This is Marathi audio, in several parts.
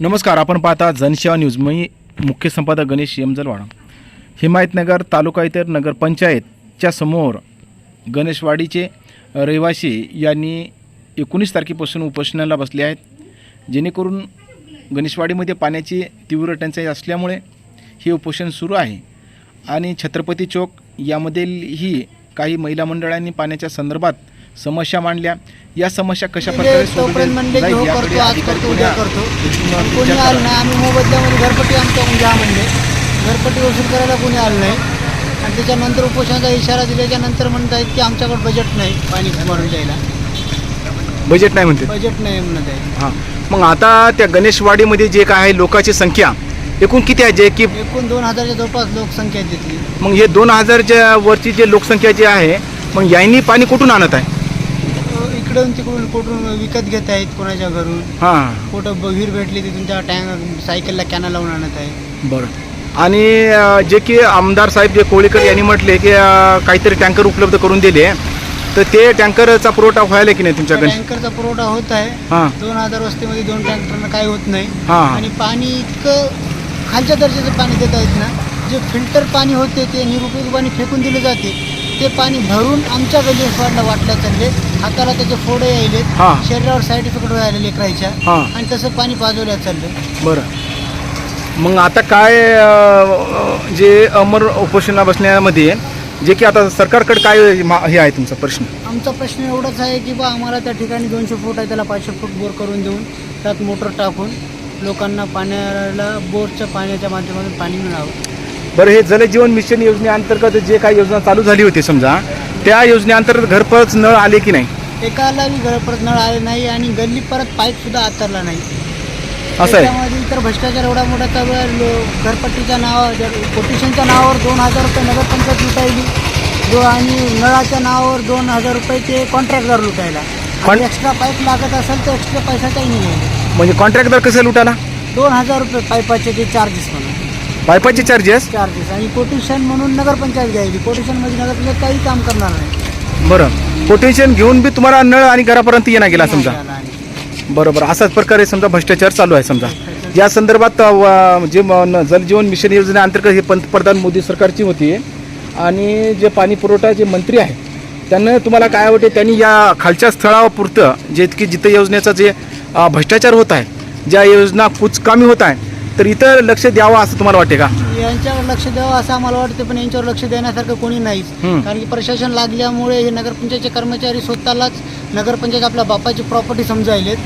नमस्कार आपण पाहता जनसेवा न्यूज. मी मुख्य संपादक गणेश यमजलवाडा. हिमायतनगर तालुका इतर नगरपंचायतच्या समोर गणेशवाडीचे रहिवासी यांनी एकोणीस तारखेपासून उपोषणाला बसले आहेत जेणेकरून गणेशवाडीमध्ये पाण्याची तीव्र टंचाई असल्यामुळे हे उपोषण सुरू आहे. आणि छत्रपती चौक यामधीलही काही महिला मंडळांनी पाण्याच्या संदर्भात समस्या मांडल्या. या समस्या कशा प्रकारे म्हणजे तोपर्यंत म्हणले की हो करतो आज करतो उद्या करतो. कोणी आलं. नाही आम्ही मोबदल्यामध्ये घरपट्टी आमच्या घ्या म्हणले. घरपट्टी वसूल करायला कोणी आलं नाही. आणि त्याच्यानंतर उपोषणाचा इशारा दिल्याच्या नंतर म्हणत आहेत की आमच्याकडे बजेट नाही पाणी मारून द्यायला. बजेट नाही म्हणते? बजेट नाही म्हणत आहे. हां. मग आता त्या गणेशवाडीमध्ये जे काय आहे लोकांची संख्या एकूण किती आहे जे की एकूण दोन हजारच्या जवळपास लोकसंख्या आहे तिथली. मग हे दोन हजारच्या वरची जे लोकसंख्या जी आहे मग यांनी पाणी कुठून आणत आहे? इकडून तिकडून कुठून विकत घेत आहेत कोणाच्या घरून? हां. कुठं विहीर भेटली तिथून त्या टँक सायकलला कॅनल लावून आणत आहे. बरं. आणि अं, जे की आमदार साहेब जे कोळीकर यांनी म्हटले की अं, काहीतरी टँकर उपलब्ध करून दिले तर ते टँकरचा पुरवठा व्हायला की नाही तुमच्या गणेश टँकरचा पुरवठा होत आहे. हां. दोन हजार वस्तीमध्ये दोन टँकरनं काही होत नाही. हां. आणि पाणी इतकं खालच्या दर्जाचं पाणी देत आहेत ना जे फिल्टर पाणी होते ते निरुपयोगी पाणी फेकून दिले जाते. ते पाणी भरून आमच्या गणेशवाडला वाटल्या चालले हाताला त्याचे फोडे यायले हां. शरीरावर साईड इफेक्ट व्हायला लेकरायच्या हां. आणि तसं पाणी पाजवल्या चाललं बरं. मग आता काय अं, जे अमर उपोषणा बसण्यामध्ये जे की आता सरकारकडे काय मा- हे आहे तुमचा प्रश्न? आमचा प्रश्न एवढाच आहे की बा आम्हाला त्या ठिकाणी दोनशे फूट आहे त्याला पाचशे फूट बोर करून देऊन त्यात मोटर टाकून लोकांना पाण्याला बोरच्या पाण्याच्या माध्यमातून पाणी मिळावं. बरं हे जलजीवन मिशन योजनेअंतर्गत जे काही योजना चालू झाली होती समजा त्या योजनेअंतर्गत घरपोच नळ आले की नाही? एकाला बी घर परत नळ आले नाही आणि गल्ली परत पाईप सुद्धा आतरला नाही. असं आहे. इतर भ्रष्टाचार एवढा मोठा चालू आहे लो- घरपट्टीच्या नावावर कोटेशनच्या नावावर दोन हजार रुपये नगरपंचायत लुटायली. जो आणि नळाच्या नावावर दोन हजार रुपये ते कॉन्ट्रॅक्टदार लुटायला. पण- आणि एक्स्ट्रा पाईप लागत असेल तर एक्स्ट्रा पैसा काही नाही म्हणजे कॉन्ट्रॅक्टर कसं लुटाला? दोन हजार रुपये पाईपाचे ते चार्जेस म्हणून. पायपाचे चार्जेस चार्जेस आणि कोटेशन म्हणून नगरपंचायत घ्यायची. कोटेशनमध्ये नगरपंचायत काही काम करणार नाही. बरं. कोटेशन घेऊन बी तुम्हाला नळ आणि घरापर्यंत येणार गेला समजा. बरोबर. असाच प्रकारे समजा भ्रष्टाचार चालू आहे समजा. या संदर्भात अ, व- जे म- न- जलजीवन मिशन योजनेअंतर्गत हे पंतप्रधान मोदी सरकारची होती. आणि जे पाणी पुरवठा जे मंत्री आहे त्यांना तुम्हाला काय आवडते त्यांनी या खालच्या स्थळावर पुरतं जे की जिथं योजनेचा जे अ, भ्रष्टाचार होत आहे ज्या योजना कुचकामी होत आहे तर इथं लक्ष द्यावं असं तुम्हाला वाटते का? यांच्यावर लक्ष द्यावं असं आम्हाला वाटतं पण यांच्यावर लक्ष देण्यासारखं कोणी नाहीच. हम्म. कारण की प्रशासन लागल्यामुळे हे नगरपंचायतचे कर्मचारी स्वतःलाच नगरपंचायत आपल्या बापाची प्रॉपर्टी समजायलेत.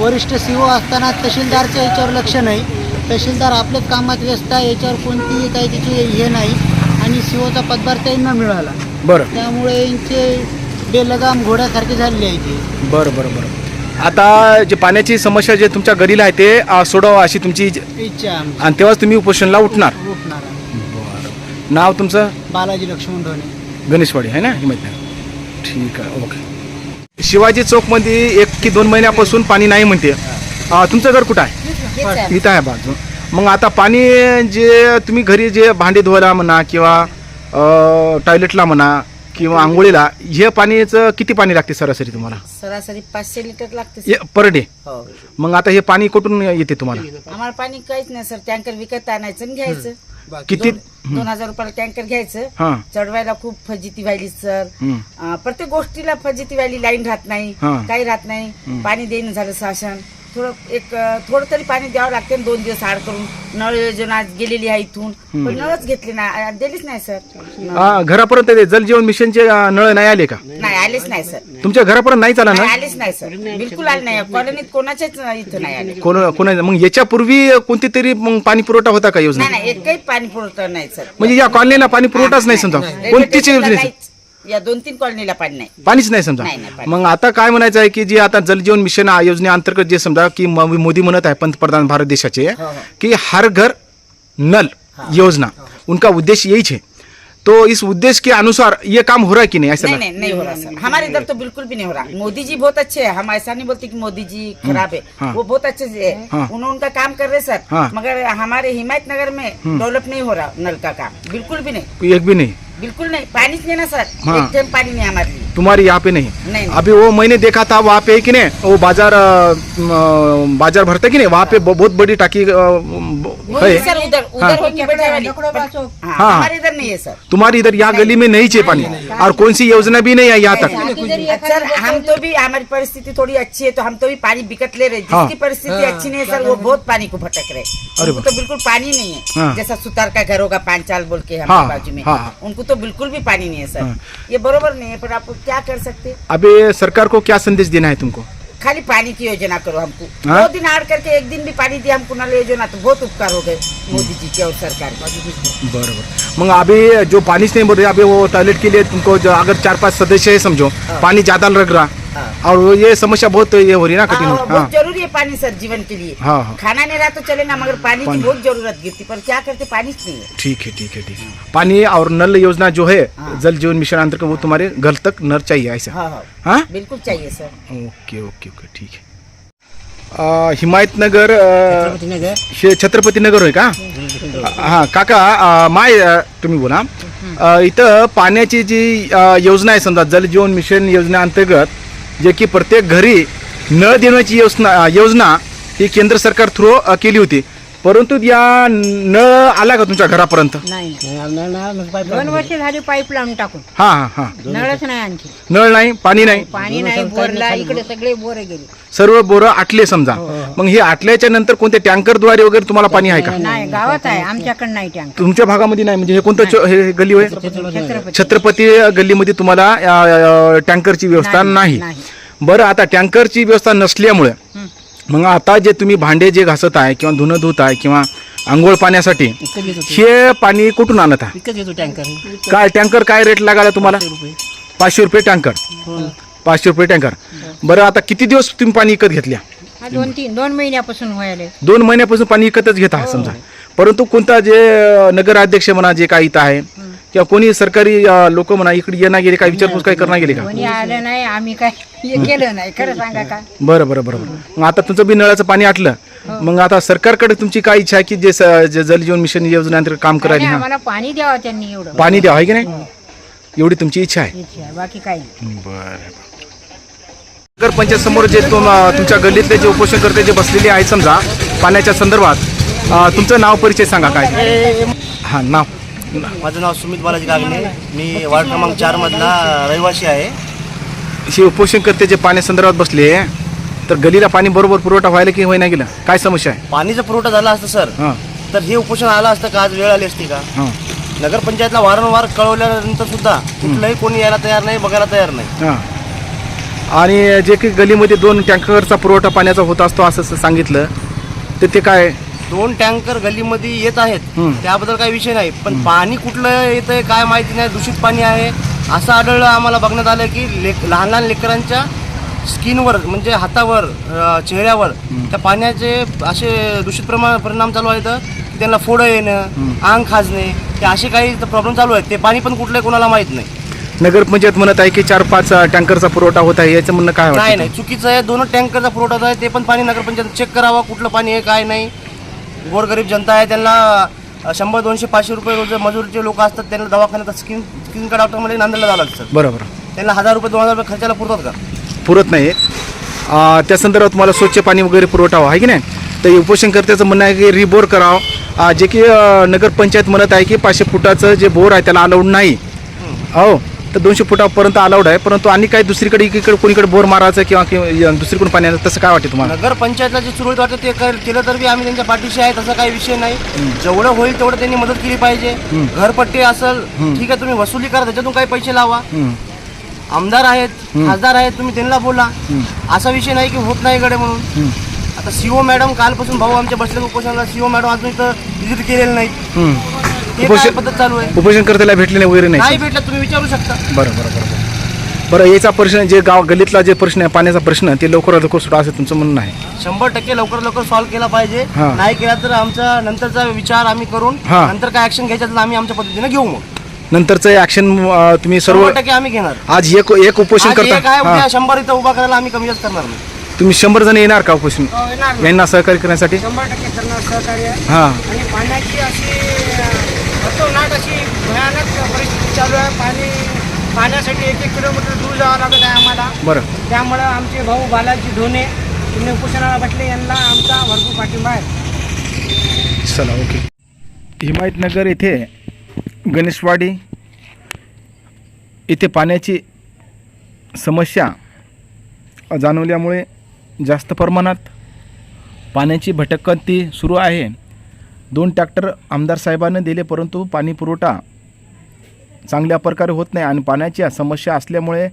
वरिष्ठ सीओ असताना तहसीलदारच्या याच्यावर लक्ष नाही. तहसीलदार आपल्याच कामात व्यस्त आहे याच्यावर कोणतीही काही त्याची हे नाही. आणि सीओचा पदभार त्यांना मिळाला. बरं. त्यामुळे यांचे बेलगाम घोड्यासारखे झालेले आहे ते. बरं बरं बरं. आता जे पाण्याची समस्या जे तुमच्या घरीला आहे ते अ, सोडावं अशी तुमची इच्छा- इच्छा आहे आमची. आणि तेव्हाच तुम्ही उपोषणला उठणार. उठणार आहे. नाव तुमचं? बालाजी लक्ष्मण ढोणे गणेशवाडी आहे ना? हिमतनगर ठीक आहे ओके. शिवाजी चौकमध्ये एक की दोन महिन्यापासून पाणी नाही म्हणते. अं, तुमचं घर कुठं आहे? इथं आहे बाजू. मग आता पाणी जे तुम्ही घरी जे भांडी धुवायला म्हणा किंवा टॉयलेटला म्हणा किंवा आंघोळीला हे पाणीचं किती पाणी लागते सरासरी तुम्हाला? सरासरी पाचशे लिटर लागते पर डे हो. मग आता हे पाणी कुठून येते तुम्हाला? आम्हाला पाणी काहीच नाही सर. टँकर विकत आणायचं आणि घ्यायचं. किती? दोन दोन हजार रुपयाला टँकर घ्यायचं. हां. चढवायला खूप फजिती व्हायली सर. अं, प्रत्येक गोष्टीला फजिती व्हायली लाईन राहत नाही हा. काही राहत नाही. पाणी देणं झालं शासन. थोडं एक थोडं तरी पाणी द्यावं लागते ना दोन दिवस आड करून. नळ योजना गेलेली आहे इथून. पण नळच घेतले नाही. अं, दिलीच नाही सर. घरापर्यंत ते जलजीवन मिशनचे अं, नळ नाही आले का? नाही आलेच नाही सर. तुमच्या घरापर्यंत नाही चाला ना नाही आलेच नाही सर. बिलकुल आले नाही. कॉलनीत कोणाच्याच इथं नाही आले. कोण कोणा मग याच्यापूर्वी कोणती तरी मग पाणी पुरवठा होता का योजना नाही नाही एकही पाणी पुरवठा नाही सर. म्हणजे या कॉलनीला पाणी पुरवठाच नाही समजा. कोणतीच नाहीच. या दोन तीन कॉलनीला पाणी नाही. पाणीच नाही समजा. नाही, नाही, पाणी. मग आता काय म्हणायचं आहे की जे आता जलजीवन मिशन योजनेअंतर्गत जे समजा की म- मोदी म्हणत आहे पंतप्रधान भारत देशाचे हो, हो. कि हर घर नल योजना उनका उद्देश्य यही है तो इस उद्देश्य के अनुसार ये काम हो रहा है कि नहीं? ऐसा नहीं लग- नहीं नहीं हो रहा सर। हमारे इधर तो बिल्कुल भी नहीं हो रहा। मोदी जी बहुत अच्छे हैं। हम ऐसा नहीं बोलते कि मोदी जी खराब है। हाँ। वो बहुत अच्छे से है। हाँ। उन्होंने उनका काम कर रहे सर। हाँ। मगर हमारे हिमायत नगर में डेवलप नहीं हो रहा नल का काम। बिल्कुल भी नहीं। एक भी नहीं। बिल्कुल नहीं. पानी नहीं ना सर. हाँ। एक पानी नहीं लिए तुम्हारी यहाँ पे नहीं। नहीं, नहीं। अभी वो मैंने देखा था वहाँ पे कि नहीं वो बाज़ार बाज़ार भरता कि नहीं वहाँ पे बहुत बड़ी टाकी है। सर उधर हाँ। उधर होगी बैठे वाली। हाँ, हाँ। हमारे इधर नहीं है सर। तुम्हारी इधर यहाँ गली में नहीं चाहिए पानी। और कौन सी योजना भी नहीं है यहाँ तक। सर हम तो भी हमारी परिस्थिति थोड़ी अच्छी है तो हम तो भी पानी बिकट ले रहे हाँ। जिसकी परिस्थिति अच्छी नहीं है सर वो बहुत पानी को भटक रहे तो बिल्कुल पानी नहीं है। हाँ। जैसा सुतार का घर होगा पाँच चाल बोल के हाँ, हमारे बाजू में। हाँ, हाँ। उनको तो बिल्कुल भी पानी नहीं है सर। हाँ। ये बरोबर नहीं है पर आप क्या कर सकते? अभी सरकार को क्या संदेश देना है तुमको? खाली पानी की योजना करो हमको। हाँ? दो दिन आड़ करके एक दिन भी पानी दिया हमको नल योजना तो बहुत उपकार हो गए मोदी जी के और सरकार के। बरोबर। मग अभी जो पानी से नहीं बोल रहे अभी वो टॉयलेट के लिए तुमको जो अगर चार पांच सदस्य है समझो पानी ज्यादा लग रहा। हाँ। और ये समस्या बहुत ये हो रही है ना कठिन। हाँ, हाँ। बहुत जरूरी है पानी सर जीवन के लिए। हाँ, हाँ। खाना नहीं रहा तो चलेगा मगर पानी पानी। की बहुत जरूरत गिरती पर क्या करते पानी नहीं है ठीक है ठीक है ठीक है। पानी और नल योजना जो है हाँ। जल जीवन मिशन अंतर्गत वो तुम्हारे घर तक नल चाहिए ऐसा। हाँ हाँ। हाँ? बिल्कुल चाहिए सर। ओके ओके ओके ठीक आहे अं, हिमायतनगर अं, शे छत्रपतीनगर होय का? हां काका माय तुम्ही बोला। इथं पाण्याची जी योजना आहे समजा जल जीवन मिशन योजनेअंतर्गत जे की प्रत्येक घरी नळ देण्याची योजना योजना ही केंद्र सरकार थ्रू केली होती. परंतु या नळ आला का तुमच्या घरापर्यंत? नाही. दोन वर्ष झाली पाईप लावून टाकून. हां हां हां. नळच नाही आणखी. नळ नाही पाणी नाही? पाणी नाही बोरला इकडे सगळे बोर गेले. सर्व बोरं आटले समजा. मग हे आटल्याच्या नंतर कोणत्या टँकरद्वारे वगैरे तुम्हाला पाणी आहे का? नाही गावात आहे आमच्याकडे नाही टँक तुमच्या भागामध्ये नाही? म्हणजे हे कोणतं च- हे गल्ली होय? छत्रपती छत्रपती. गल्लीमध्ये तुम्हाला अ, अ, टँकरची व्यवस्था नाही नाही. बरं आता टँकरची व्यवस्था नसल्यामुळे मग आता जे तुम्ही भांडे जे घासत आहे किंवा धुणं धुत आहे किंवा आंघोळ पाण्यासाठी हे पाणी कुठून आणत आहे? विकत येतो टँकर. काय टँकर काय रेट लागायला तुम्हाला? पाचशे रुपये. टँकर? पाचशे रुपये टँकर. बरं आता किती दिवस तुम्ही पाणी विकत घेतल्या? हा दोन तीन दोन महिन्यापासून व्हायला. दोन महिन्यापासून पाणी विकतच घेत आहे समजा. परंतु कोणता जे अ, नगराध्यक्ष म्हणा जे काही इथं आहे किंवा कोणी सरकारी लोक म्हणा इकडे येणार गेले काय विचारपूस काही करणार गेले का? कोणी आलं नाही आम्ही काय हे केलं नाही खरं सांगा का? बरं बरं बरं बरं. मग आता तुमचं बी नळाचं पाणी आटलं. मग आता सरकारकडे तुमची काय इच्छा आहे की जे स- जे जल जीवन मिशन योजनेअंतर्गत काम करायला हा? आम्हाला पाणी द्यावं त्यांनी एवढं. पाणी द्यावं आहे की नाही? एवढी तुमची इच्छा आहे. इच्छा आहे, बाकी काही नाही. नगर पंचायत समोर जे तुम तुमच्या गल्लीतले जे उपोषणकर्ते जे बसलेले आहेत समजा पाण्याच्या संदर्भात अ, तुमचं नाव परिचय सांगा काय? हां नाव. माझं नाव सुमित बालाजी गागणे. मी वार्ड क्रमांक चार मधला रहिवासी आहे. हे उपोषणकर्ते जे पाण्यासंदर्भात बसले तर गलीला पाणी बरोबर पुरवठा व्हायला की होईना गेलं? काय समस्या आहे? पाणीचा पुरवठा झाला असता सर हां. तर हे उपोषण आलं असतं का? आज वेळ आली असती का? हां. नगरपंचायतला वारंवार कळवल्यानंतर सुद्धा कुठलंही कोणी यायला तयार नाही बघायला तयार नाही. हां. आणि जे काही गलीमध्ये दोन टँकरचा पुरवठा पाण्याचा होत असतो असं सांगितलं तर ते काय दोन टँकर गल्लीमध्ये येत आहेत. त्याबद्दल काही विषय नाही. पण पाणी कुठलं येतंय काय माहिती नाही दूषित पाणी आहे. असं आढळलं आम्हाला बघण्यात आलं की लहान लहान लेकरांच्या स्किनवर म्हणजे हातावर चेहऱ्यावर त्या पाण्याचे असे दूषित प्रमाण परिणाम चालू आहेत की त्यांना फोडं येणं अंग खाजणे हे असे काही प्रॉब्लेम चालू आहेत. ते पाणी पण कुठलं आहे कोणाला माहीत नाही. नगरपंचायत म्हणत आहे की चार पाच टँकरचा पुरवठा होत आहे. याचं म्हणणं काय नाही नाही. चुकीचं आहे. दोन टँकरचा पुरवठा आहे. ते पण पाणी नगरपंचायत चेक करावं कुठलं पाणी आहे काय नाही. गोरगरीब जनता आहे त्यांना शंभर दोनशे पाचशे रुपये रोज मजुरीचे लोक असतात त्यांना दवाखान्यात स्किन स्किन का डॉक्टरमध्ये नांदेडला जावं लागतं बरोबर. त्यांना हजार रुपये दोन हजार रुपये खर्चाला पुरतात का? पुरत नाही. त्या संदर्भात तुम्हाला स्वच्छ पाणी वगैरे पुरवठा आहे की नाही? तर उपोषणकर्त्याचं म्हणणं आहे की रिबोर करावं. जे की नगरपंचायत म्हणत आहे की पाचशे फुटाचं जे बोर आहे त्याला अलाउड नाही. हो. तर दोनशे फुटापर्यंत अलाउड आहे. परंतु आणि काही दुसरीकडे एकीकडे कोणीकडे बोर मारायचं किंवा किंवा दुसरीकडून पाणी आणायचं तसं काय वाटतं तुम्हाला? नगरपंचायतला जे सुरळीत वाटतं ते कर- केलं तर बी आम्ही त्यांच्या पाठीशी आहे तसा काही विषय नाही. जेवढं होईल तेवढं त्यांनी मदत केली पाहिजे. घरपट्टी असेल ठीक आहे तुम्ही वसुली करा त्याच्यातून काही पैसे लावा. हम्म. आमदार आहेत खासदार आहेत तुम्ही त्यांना बोला. असा विषय नाही की होत नाही गडे म्हणून. आता सीओ मॅडम कालपासून भाऊ आमच्या बसले उपोषणाला सीओ मॅडम अजून इथं विजिट केलेलं नाही. हम्म. उपोषण- पद्धत चालू आहे? उपोषणकर्त्याला भेटले नाही वगैरे नाही. नाही भेटलं तुम्ही विचारू शकता. बरं बरं बरं बरं. बरं याचा प्रश्न जे गाव गल्लीतला जे प्रश्न आहे पाण्याचा प्रश्न ते लवकरात लवकर सुटा असं तुमचं म्हणणं आहे. शंभर टक्के लवकर लवकर सॉल्व्ह केला पाहिजे. हा. नाही केला तर आमचा नंतरचा विचार आम्ही करून हा. नंतर काय ऍक्शन घ्यायचं तर आम्ही आमच्या पद्धतीने घेऊ मग. नंतरचं ॲक्शन तुम्ही सर्व शंभर टक्के आम्ही घेणार. आज एक एक उपोषण आज एक आहे करता उद्या हां. शंभर इथं उभा करायला आम्ही कमी जास्त करणार नाही. तुम्ही शंभर जण येणार का उपोषण? यांना सहकार्य करण्यासाठी? शंभर टक्के करणार सहकार्य हां. आणि पाण्याची अशी चालू आहे. पाणी पाण्यासाठी एक एक किलोमीटर दूर जावं लागत आहे आम्हाला. बरं. त्यामुळं आमचे भाऊ बालाजी धोने पुणे उपोषणाला बसले यांना आमचा भरपूर पाठिंबा आहे. चला ओके. हिमायतनगर येथे गणेशवाडी येथे पाण्याची समस्या जाणवल्यामुळे जास्त प्रमाणात पाण्याची भटकंती सुरू आहे. दोन ट्रॅक्टर आमदार साहेबांना दिले परंतु पाणी पुरवठा चांगल्या प्रकारे होत नाही आणि पाण्याच्या समस्या असल्यामुळे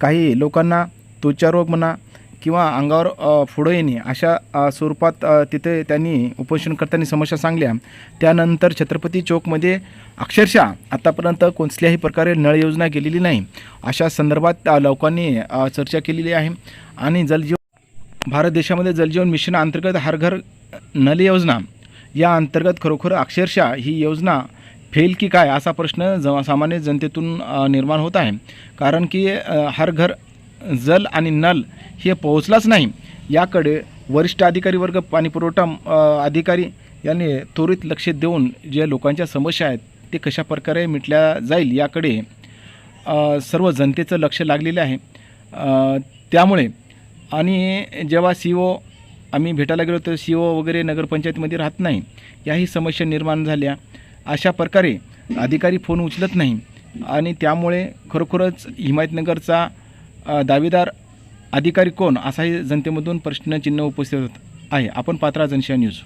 काही लोकांना त्वचारोग म्हणा किंवा अंगावर फुडं फोडं येणे अशा स्वरूपात तिथे त्यांनी उपोषण करताना समस्या सांगल्या. त्यानंतर छत्रपती चौकमध्ये अक्षरशः आतापर्यंत कोणत्याही प्रकारे नळ योजना गेलेली नाही. अशा संदर्भात लोकांनी चर्चा केलेली आहे आणि जलजीवन भारत देशामध्ये जलजीवन मिशन अंतर्गत हर घर नल योजना या अंतर्गत खरोखर अक्षरशः ही योजना फेल की काय असा प्रश्न ज सामान्य जनतेतून निर्माण होत आहे. कारण की हर घर जल आणि नल हे पोहोचलाच नाही. याकडे वरिष्ठ अधिकारी वर्ग पाणी पुरवठा अधिकारी यांनी त्वरित लक्ष देऊन ज्या लोकांच्या समस्या आहेत ते कशा प्रकारे मिटल्या जाईल याकडे सर्व जनतेचं लक्ष लागलेलं आहे. त्यामुळे आणि जेव्हा सी ओ आम्ही भेटायला गेलो तर सी ओ वगैरे नगरपंचायतीमध्ये राहत नाही. याही समस्या निर्माण झाल्या. अशा प्रकारे अधिकारी फोन उचलत नाही. आणि त्यामुळे खरोखरच हिमायतनगरचा दावेदार अधिकारी कोण असाही जनतेमधून प्रश्नचिन्ह उपस्थित होत आहे. आपण पात्रा जनशा न्यूज.